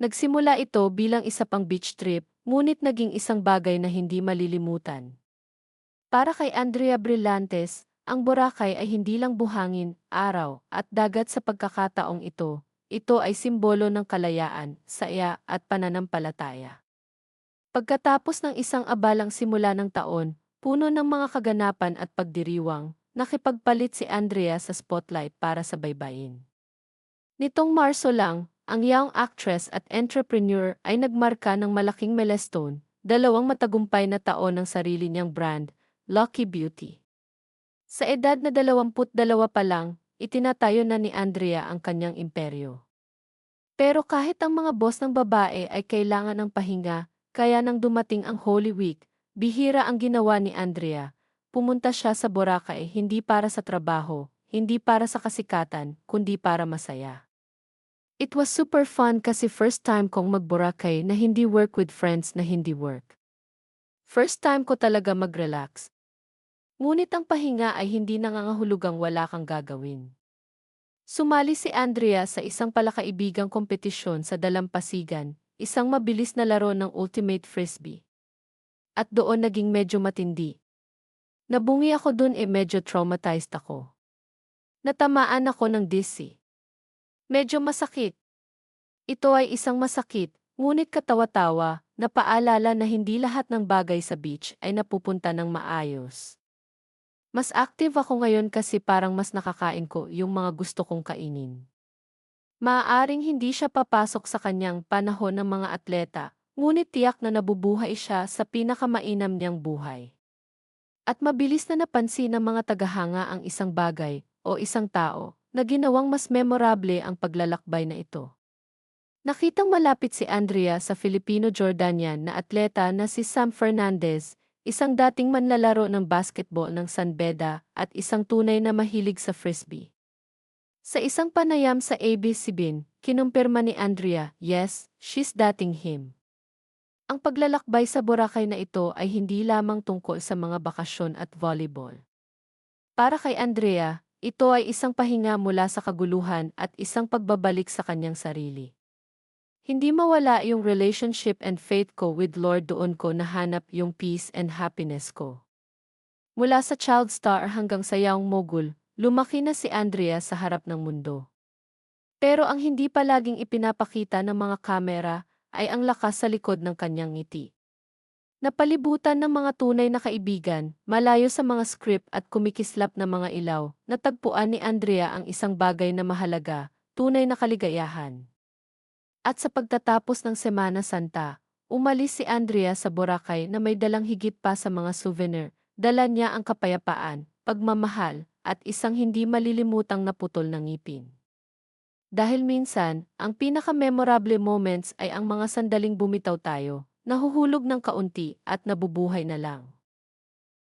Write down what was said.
Nagsimula ito bilang isa pang beach trip, ngunit naging isang bagay na hindi malilimutan. Para kay Andrea Brillantes, ang Boracay ay hindi lang buhangin, araw, at dagat sa pagkakataong ito. Ito ay simbolo ng kalayaan, saya, at pananampalataya. Pagkatapos ng isang abalang simula ng taon, puno ng mga kaganapan at pagdiriwang, nakipagpalit si Andrea sa spotlight para sa baybayin. Nitong Marso lang, ang young actress at entrepreneur ay nagmarka ng malaking milestone, dalawang matagumpay na taon ng sarili niyang brand, Lucky Beauty. Sa edad na 22 pa lang, itinatayo na ni Andrea ang kanyang imperyo. Pero kahit ang mga boss ng babae ay kailangan ng pahinga, kaya nang dumating ang Holy Week, bihira ang ginawa ni Andrea. Pumunta siya sa Boracay hindi para sa trabaho, hindi para sa kasikatan, kundi para masaya. It was super fun kasi first time kong mag-Boracay na hindi work with friends na hindi work. First time ko talaga mag-relax, Ngunit ang pahinga ay hindi nangangahulugang wala kang gagawin. Sumali si Andrea sa isang palakaibigang kompetisyon sa dalampasigan, isang mabilis na laro ng Ultimate Frisbee. At doon naging medyo matindi. Nabungi ako doon e medyo traumatized ako. Natamaan ako ng dizzy. Medyo masakit. Ito ay isang masakit, ngunit katawa-tawa, na paalala na hindi lahat ng bagay sa beach ay napupunta ng maayos. Mas active ako ngayon kasi parang mas nakakain ko yung mga gusto kong kainin. Maaaring hindi siya papasok sa kanyang panahon ng mga atleta, ngunit tiyak na nabubuhay siya sa pinakamainam niyang buhay. At mabilis na napansin ng mga tagahanga ang isang bagay o isang tao na ginawang mas memorable ang paglalakbay na ito. Nakitang malapit si Andrea sa Filipino-Jordanian na atleta na si Sam Fernandez isang dating manlalaro ng basketball ng San Beda at isang tunay na mahilig sa frisbee. Sa isang panayam sa ABC-BIN, kinumpirma ni Andrea, yes, she's dating him. Ang paglalakbay sa Boracay na ito ay hindi lamang tungkol sa mga bakasyon at volleyball. Para kay Andrea, ito ay isang pahinga mula sa kaguluhan at isang pagbabalik sa kanyang sarili. Hindi mawala yung relationship and faith ko with Lord doon ko nahanap yung peace and happiness ko. Mula sa child star hanggang sa young mogul, lumaki na si Andrea sa harap ng mundo. Pero ang hindi palaging ipinapakita ng mga kamera ay ang lakas sa likod ng kanyang ngiti. Napalibutan ng mga tunay na kaibigan, malayo sa mga script at kumikislap na mga ilaw, natagpuan ni Andrea ang isang bagay na mahalaga, tunay na kaligayahan. At sa pagtatapos ng Semana Santa, umalis si Andrea sa Boracay na may dalang higit pa sa mga souvenir. Dala niya ang kapayapaan, pagmamahal, at isang hindi malilimutang naputol ng ngipin. Dahil minsan, ang pinaka-memorable moments ay ang mga sandaling bumitaw tayo, nahuhulog ng kaunti at nabubuhay na lang.